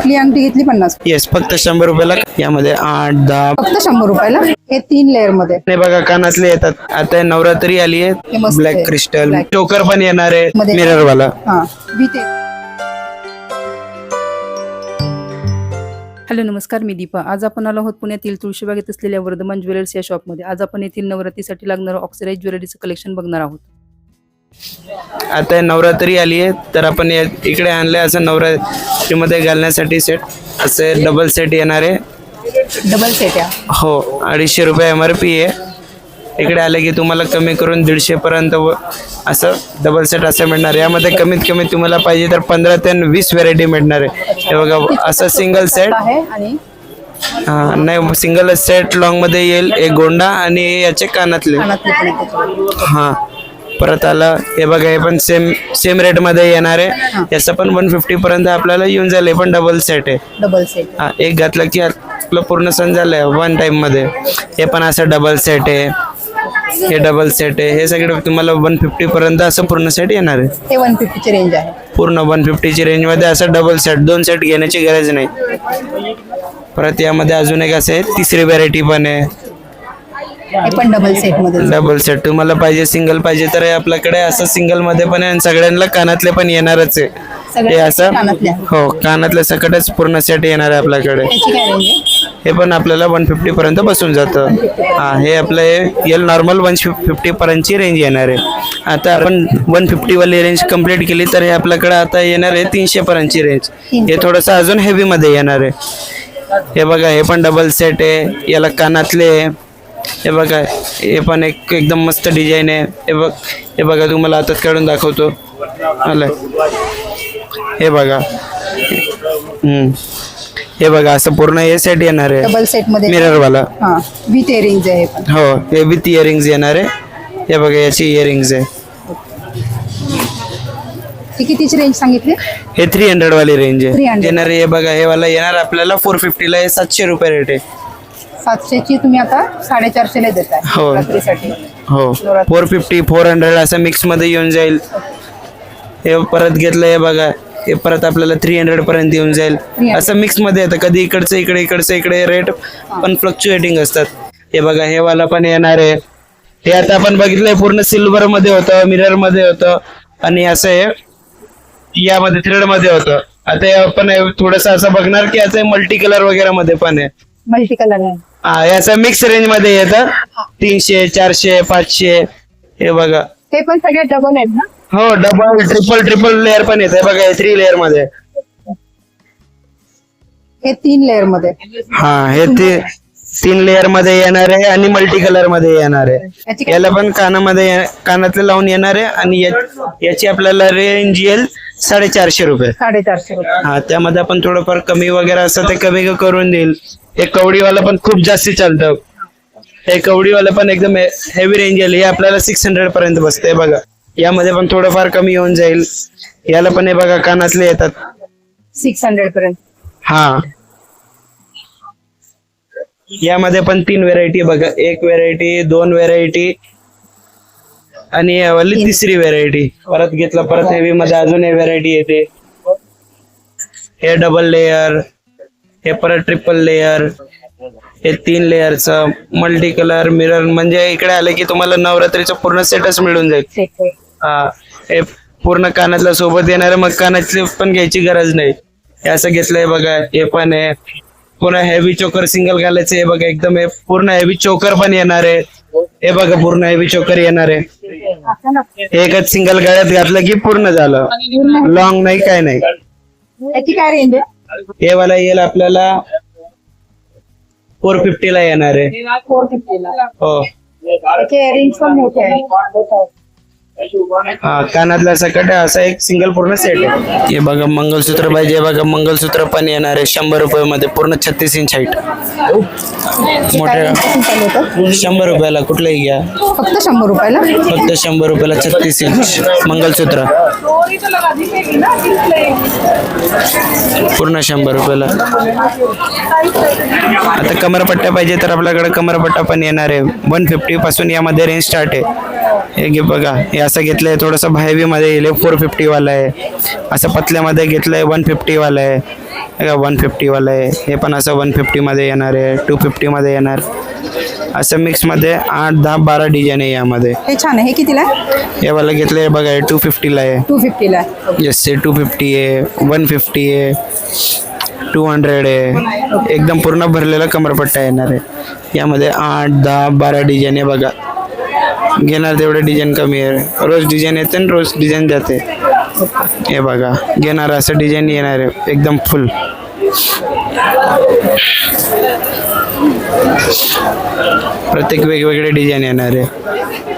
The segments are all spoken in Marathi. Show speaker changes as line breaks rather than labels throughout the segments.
कुठली अंगठी घेतली पन्नास.
येस फक्त शंभर रुपयाला. यामध्ये आठ दहा.
फक्त शंभर रुपयाला. हे तीन लेअरमध्ये.
हे बघा कानातले येतात. आता नवरात्री आली
हे
आहे
मस्त
ब्लॅक
आहे.
Crystal
Black.
चोकर पण येणार आहे
मध्ये-
मिरर वाला
हा
हॅलो नमस्कार मी दीपा. आज आपण आलो आहोत पुण्यातील तुळशीबागेत असलेल्या वर्धमान ज्वेलर्स या शॉपमध्ये आज आपण येथील नवरात्रीसाठी लागणारं ऑक्सिडाईज ज्वेलरीचं कलेक्शन बघणार आहोत.
आता नवरात्री आली आहे तर आपण या- इकडे आणले असं नवरात्रीमध्ये घालण्यासाठी सेट असे डबल सेट येणार आहे.
डबल सेट
हो अडीचशे रुपये एम आर पी आहे. इकडे आले की तुम्हाला कमी करून दीडशे पर्यंत व- असं डबल सेट असं मिळणार आहे. यामध्ये कमीत कमी तुम्हाला पाहिजे तर पंधरा ते वीस व्हेरायटी मिळणार आहे. हे बघा असं सिंगल सेट
आहे आणि
हा, नाही सिंगल सेट लॉंगमध्ये येईल एक गोंडा आणि याचे कानातले. हा. परत आलं. हे बघा हे पण सेम सेम रेटमध्ये येणार आहे. याचं पण वन फिफ्टी पर्यंत आपल्याला येऊन जाईल. हे पण डबल सेट आहे.
डबल सेट
हा एक घातलं की आपलं पूर्ण सण झालंय वन टाइममध्ये. हे पण असं डबल सेट आहे. हे डबल सेट आहे. हे सगळं तुम्हाला वन फिफ्टी पर्यंत असं पूर्ण सेट येणार आहे.
हे वन फिफ्टीची रेंज आहे.
पूर्ण वन फिफ्टीची रेंजमध्ये असं डबल सेट दोन सेट घेण्याची गरज नाही. परत यामध्ये अजून एक असं आहे तिसरी व्हरायटी पण आहे.
हे पण डबल सेटमध्ये
डबल सेट तुम्हाला पाहिजे सिंगल पाहिजे तर हे आपल्याकडे असं सिंगलमध्ये पण आहे आणि सगळ्यांना कानातले पण येणारच आहे. हे असं. हो कानातल्या सकटच पूर्ण सेट येणार आहे आपल्याकडे.
त्याची काय रेंज आहे
हे पण आपल्याला वन फिफ्टी पर्यंत बसून जातं. हा हे आपलं हे येल नॉर्मल वन फिफ्टी पर्यंतची रेंज येणार आहे. आता आपण वन फिफ्टी वाली रेंज कंप्लीट केली तर हे आपल्याकडे आता येणार आहे तीनशे पर्यंतची रेंज हे थोडंसं अजून हेवी मध्ये येणार आहे. हे बघा हे पण डबल सेट आहे. याला कानातले आहे. हे बघा हे पण एक एकदम मस्त डिझाईन आहे. हे बघ हे बघा तुम्हाला हातात काढून दाखवतो. आलं हे बघा. हम्म. हे बघा असं पूर्ण हे सेट येणार आहे.
डबल सेटमध्ये.
मिरर वाला
हा विथ इयरिंग्ज आहे हे पण.
हो हे विथ इयरिंग्स येणार आहे. हे बघा याची इयरिंग्स आहे.
कितीची रेंज सांगितली?
हे थ्री हंड्रेड वाली रेंज आहे.
300.
येणार हे बघा हे वाला येणार आपल्याला फोर फिफ्टीला हे सातशे रुपये रेट आहे.
सातशेची तुम्ही आता साडेचारशेला देताय
हो.
रात्रीसाठी.
हो. फोर फिफ्टी फोर हंड्रेड असं मिक्समध्ये येऊन जाईल. हे परत घेतलं हे बघा. हे परत आपल्याला थ्री हंड्रेड पर्यंत येऊन जाईल.
300.
असं मिक्समध्ये येतं. कधी इकडचं इकडे इकडचं इकडे रेट पण फ्लक्च्युएटिंग असतात. हे बघा हे वाला पण येणार आहे. हे आता आपण बघितलंय पूर्ण सिल्वर मध्ये होतं मिररमध्ये होतं. आणि असं हे यामध्ये थ्रेडमध्ये होतं. आता हे आपण थोडस असं बघणार की याचं मल्टी कलर वगैरे मध्ये पण आहे.
मल्टी कलर आहे.
हा याचं मिक्स रेंजमध्ये येतं. तीनशे चारशे पाचशे हे बघा.
ते पण सगळे डबल आहेत ना?
हो डबल ट्रिपल ट्रिपल लेअर पण येत बघा थ्री लेअरमध्ये.
हे तीन लेअरमध्ये.
हा हे ते तीन लेअरमध्ये येणार आहे आणि मल्टी कलरमध्ये येणार
याची
आहे
काय-
याला पण कानामध्ये ये- कानातले लावून येणार आहे आणि या- याची आपल्याला रेंज येईल साडेचारशे रुपये.
साडेचारशे रुपये.
हा त्यामध्ये आपण थोडंफार कमी वगैरे असं ते कमी करून देईल. हे कवडीवाला पण खूप जास्ती चालतं. हे कवडीवाला पण एकदम हेवी रेंज येईल हे आपल्याला सिक्स हंड्रेड पर्यंत बसते. बघा. यामध्ये पण थोडंफार कमी येऊन जाईल. याला पण हे बघा कानातले येतात.
सिक्स हंड्रेड पर्यंत.
हा. यामध्ये पण तीन व्हेरायटी बघा. एक व्हेरायटी दोन व्हेरायटी आणि यावाली तिसरी व्हेरायटी परत घेतलं परत हेवी मध्ये अजून एक व्हेरायटी येते. हे डबल लेअर हे परत ट्रिपल लेअर हे तीन लेअरचं मल्टी कलर मिरर म्हणजे इकडे आले की तुम्हाला नवरात्रीचं पूर्ण सेटच मिळून जाईल. हा हे पूर्ण कानातल्या सोबत येणार मग कानातले पण घ्यायची गरज नाही. हे असं घेतलंय बघा हे पण आहे. पुन्हा हेवी चोकर सिंगल घालायचं हे बघा एकदम हे पूर्ण हेवी चोकर पण येणार आहे. हे बघा पूर्ण हेवी चोकर येणार आहे. हे एकच सिंगल गळ्यात घातलं की पूर्ण झालं. लॉंग नाही काय नाही.
याची काय रेंज आहे?
वाला येईल आपल्याला फोर फिफ्टी ला येणार आहे.
फोर फिफ्टीला
हो.
रेंज पण मोठे आहे
हा कानातला सकट असा एक सिंगल पूर्ण सेट आहे हे। बघा मंगलसूत्र पाहिजे हे बघा मंगलसूत्र पण येणार आहे शंभर रुपये मध्ये पूर्ण छत्तीस इंच हाईट मोठ्या शंभर रुपयाला कुठलंही घ्या.
फक्त शंभर रुपयाला?
फक्त शंभर रुपयाला छत्तीस इंच मंगलसूत्र. पूर्ण शंभर रुपयाला. आता कमरपट्ट्या पाहिजे तर आपल्याकडे कमरपट्टा पण येणार आहे. वन फिफ्टी पासून यामध्ये रेंज स्टार्ट आहे. हे घे बघा हे असं घेतलंय थोडंसं हेवी मध्ये येईल फोर फिफ्टी वाला आहे. असं पतल्यामध्ये घेतलंय वन फिफ्टी वाला आहे. बघा वन फिफ्टीवाला आहे. हे पण असं वन फिफ्टीमध्ये येणार आहे टू फिफ्टीमध्ये येणार. असं मिक्समध्ये आठ दहा बारा डिझाईन आहे यामध्ये.
हे छान आहे. हे कितीला आहे?
हे वाला घेतलं बघा टू फिफ्टीला आहे.
टू फिफ्टीला आहे.
येस हे टू फिफ्टी आहे वन फिफ्टी आहे टू हंड्रेड आहे. एकदम पूर्ण भरलेला कमरपट्टा येणार आहे. यामध्ये आठ दहा बारा डिझाईन आहे बघा. घेणार तेवढे डिझाईन कमी आहे. रोज डिझाईन येते आणि रोज डिझाईन जाते. हे बघा घेणार असं डिझाईन येणार आहे. एकदम फुल प्रत्येक वेगवेगळे डिझाईन येणार आहे.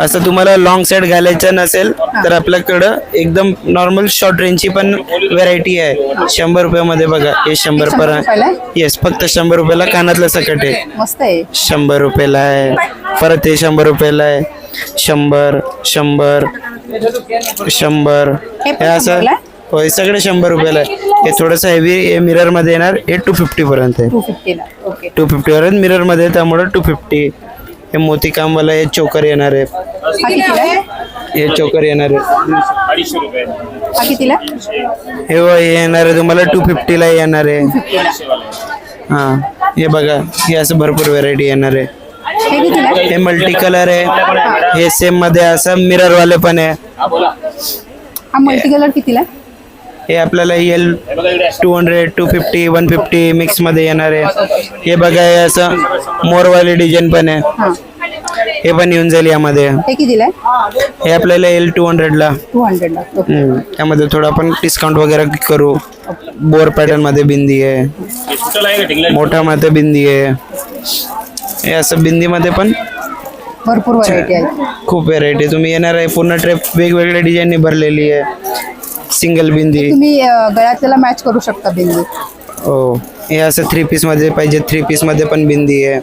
असं तुम्हाला लॉंग साईड घालायचं नसेल तर आपल्याकडं एकदम नॉर्मल शॉर्ट रेंजची पण व्हरायटी आहे. शंभर रुपयामध्ये बघा हे शंभर
रुपयाला
पर्यंत येस फक्त शंभर रुपयाला कानातलं सकट आहे.
मस्त आहे.
शंभर रुपयाला आहे. परत हे शंभर रुपयाला आहे. शंभर शंभर शंभर.
हे
असं? होय सगळे शंभर रुपयाला आहे. हे थोडंसं हेवी हे मिररमध्ये येणार हे टू फिफ्टी पर्यंत आहे.
टू
फिफ्टी पर्यंत मिररमध्ये त्यामुळे टू फिफ्टी हे मोती कामवाला हे चोकर येणार आहे
हा कितीला आहे?
हे चोकर येणार आहे
हा कितीला?
हे व- हे येणार आहे तुम्हाला टू फिफ्टीला येणार आहे. हा हे बघा हे असं भरपूर व्हेरायटी येणार आहे.
हे कितीला आहे?
हे मल्टी कलर आहे. हे सेममध्ये असं मिरर वाले पण आहे.
हा मल्टी कलर कितीला आहे?
हे आपल्याला येईल two hundred two fifty one fifty मिक्समध्ये येणार आहे. हे बघा हे असं मोरवाले डिझाईन पण आहे.
हा.
पण येऊन जाईल यामध्ये.
हे कितीला आहे?
हे आपल्याला येईल टू हंड्रेडला
टू हंड्रेडला ओके.
यामध्ये थोडं आपण डिस्काउंट वगैरे करू. बोर पॅटर्नमध्ये बिंदी आहे. मोठा मध्ये बिंदी आहे. हे असं बिंदीमध्ये पण
भरपूर व्हरायटी आहे.
खूप व्हेरायटी तुम्ही येणार आहे पूर्ण ट्रेप वेगवेगळ्या डिझाईननी भरलेली आहे. सिंगल बिंदी.
तुम्ही अं, गळ्यातल्याला मॅच करू शकता बिंदी.
हो. हे असं थ्री पीसमध्ये पाहिजे. थ्री पीसमध्ये पण बिंदी आहे.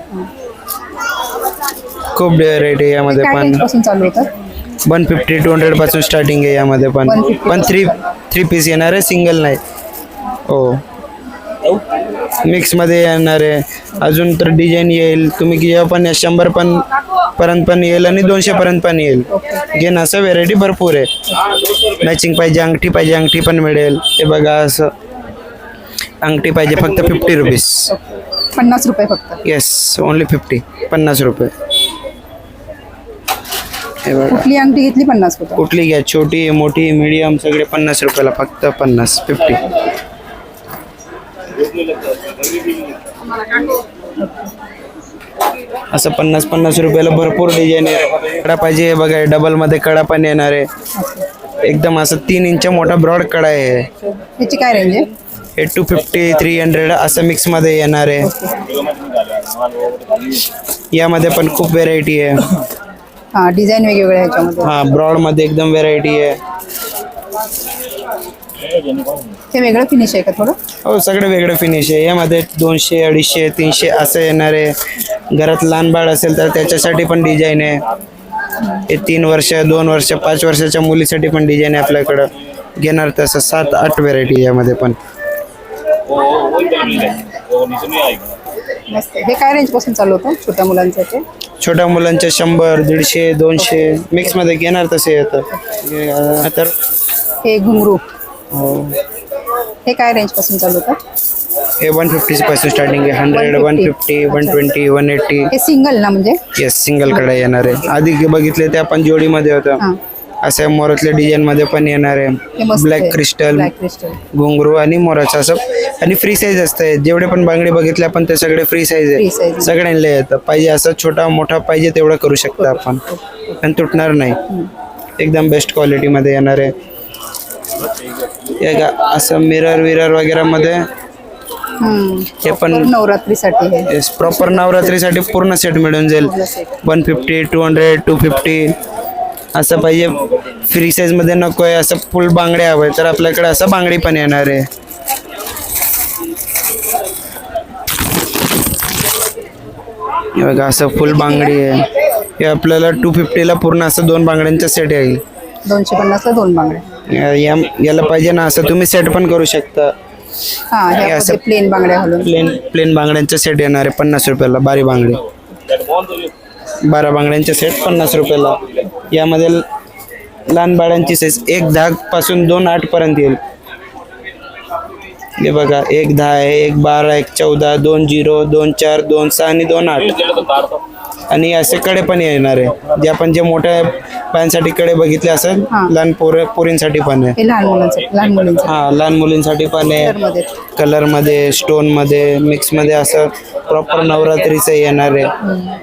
खूप व्हेरायटी यामध्ये
काय
पण.
रेंजपासून चालू होतात
वन फिफ्टी टू हंड्रेडपासून स्टार्टिंग आहे यामध्ये पण.
150
पण थ्री थ्री पीस येणार आहे सिंगल नाही. हो. मिक्समध्ये येणार आहे. अजून तर डिझाईन येईल. तुम्ही जेव्हा पण या शंभर पण पर्यंत पण येईल आणि दोनशे पर्यंत पण येईल. घेणं असं व्हेरायटी भरपूर आहे. मॅचिंग पाहिजे अंगठी पाहिजे अंगठी पण मिळेल. हे बघा असं. अंगठी पाहिजे फक्त फिफ्टी रुपीज
पन्नास रुपये फक्त.
येस ओनली फिफ्टी पन्नास रुपये. हे बघा.
कुठली अंगठी घेतली पन्नास रुपये
कुठली घ्या? छोटी मोठी मीडियम सगळे पन्नास रुपयाला फक्त पन्नास फिफ्टी असं पन्नास पन्नास रुपयाला भरपूर डिझाईन आहे. कडा पाहिजे हे बघा डबलमध्ये कडा पण येणार आहे. एकदम असं तीन इंच मोठा ब्रॉड कडा आहे
ह्याची काय रेंज आहे?
हे टू फिफ्टी थ्री हंड्रेड असं मिक्समध्ये येणार आहे. यामध्ये पण खूप व्हेरायटी आहे.
हा डिझाईन वेगवेगळे आहे ह्याच्यामध्ये.
हा ब्रॉडमध्ये एकदम व्हेरायटी आहे.
हे वेगळं फिनिश आहे का थोडं?
हो सगळं वेगळं फिनिश आहे. यामध्ये दोनशे अडीचशे तीनशे असं येणार आहे. घरात लहान बाळ असेल तर त्याच्यासाठी पण डिझाईन आहे. हे तीन वर्ष दोन वर्ष पाच वर्षाच्या मुलीसाठी पण डिझाईन आहे आपल्याकडं. घेणार तसं सात आठ व्हेरायटी यामध्ये पण.
मस्त. हे काय रेंजपासून चालू होतं छोट्या मुलांचं ते?
छोट्या मुलांचे शंभर दीडशे दोनशे. मिक्समध्ये घेणार तसे येतं. तर
हे घुंगरू.
हो.
हे काय रेंजपासून चालू होतं?
हे वन फिफ्टी पासून स्टार्टिंग आहे. Hundred one
150.
Fifty one twenty one eighty
हे सिंगल ना म्हणजे?
येस सिंगलकडे येणार आहे. आधी बघितले ते आपण जोडीमध्ये होतं.
हा.
अशा मोरातल्या डिझाईन मध्ये पण येणार आहे. ब्लॅक. क्रिस्टल
ब्लॅक क्रिस्टल
घुंगरू आणि मोराचं असं. आणि फ्री साईज असते जेवढे पण बांगडे बघितले आपण ते सगळे फ्री साईज आहे. सगळ्यांना येतं. पाहिजे असं छोटा मोठा पाहिजे तेवढा करू शकता आपण. पण तुटणार नाही. एकदम बेस्ट क्वालिटी मध्ये येणार आहे. हे का असं मिरर विरर वगैरे मध्ये. हे पण
नवरात्रीसाठी
प्रॉपर नवरात्रीसाठी पूर्ण सेट मिळून जाईल. One fifty two hundred two fifty असं पाहिजे. फ्री साईजमध्ये नको आहे. असं फुल बांगडे हवे तर आपल्याकडे असं बांगडी पण येणार आहे. हे बघा असं फुल बांगडी आहे. हे आपल्याला टू फिफ्टीला पूर्ण असं दोन बांगड्यांचा सेट येईल.
दोनशे पन्नासला दोन बांगड्या.
या- या- याला पाहिजे ना असं तुम्ही सेट पण करू शकता.
हा
हे
प्लेन बांगड्या घालून.
प्लेन प्लेन बांगड्यांचा सेट येणार आहे पन्नास रुपयाला बारी बांगडी. बारा बांगड्यांचे सेट पन्नास रुपयाला. यामध्ये ल- लहान बाळांची साईज एक दहा पासून दोन आठ पर्यंत येईल. हे बघा एक दहा आहे एक बारा एक चौदा दोन झिरो दोन चार दोन सहा आणि दोन आठ. आणि असे कडे पण येणार आहे. जे आपण जे मोठ्या पायांसाठी कडे बघितले असेल
हा.
लहान पोर पोरींसाठी पण आहे.
हे लहान मुलांसाठी लहान मुलींसाठी.
हा लहान मुलींसाठी पण आहे.
मध्ये
कलरमध्ये स्टोनमध्ये मिक्समध्ये असं प्रॉपर नवरात्रीचं येणार आहे.